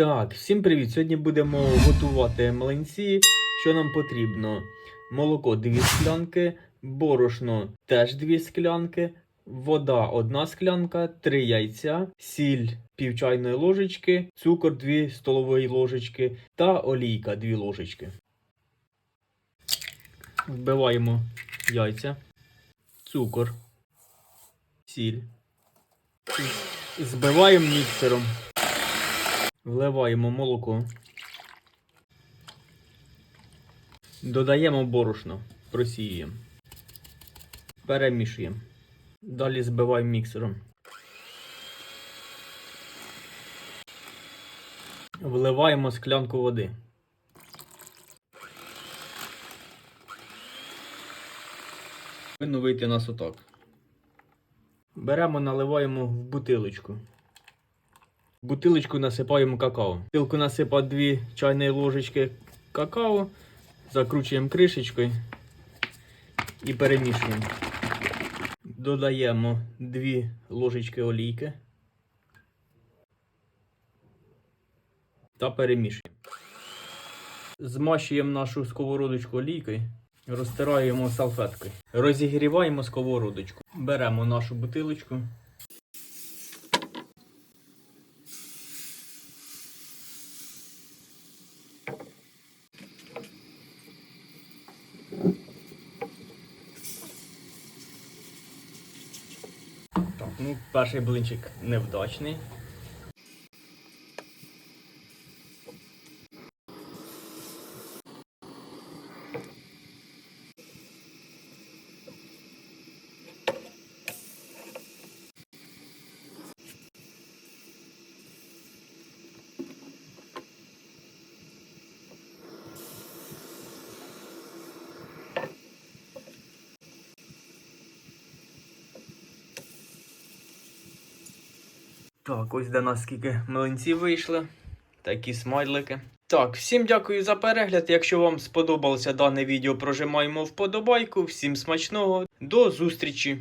Так, всім привіт! Сьогодні будемо готувати млинці. Що нам потрібно? Молоко 2 склянки, борошно теж 2 склянки, вода 1 склянка, 3 яйця, сіль пів чайної ложечки, цукор 2 столової ложечки та олійка 2 ложечки. Вбиваємо яйця, цукор, сіль. Збиваємо міксером. Вливаємо молоко. Додаємо борошно. Просіюємо. Перемішуємо. Далі збиваємо міксером. Вливаємо склянку води. Повинно вийти у нас отак. Беремо, наливаємо в бутилочку. Бутилочку насипаємо какао. Бутилку насипав 2 чайні ложечки какао, закручуємо кришечкою і перемішуємо. Додаємо 2 ложечки олійки та перемішуємо. Змащуємо нашу сковородочку олійкою, розтираємо салфеткою. Розігріваємо сковородочку. Беремо нашу бутилочку. Ну, перший блинчик невдачний. Так, ось до нас скільки млинців вийшли. Такі смайлики. Так, всім дякую за перегляд. Якщо вам сподобалося дане відео, прожимаємо вподобайку. Всім смачного. До зустрічі!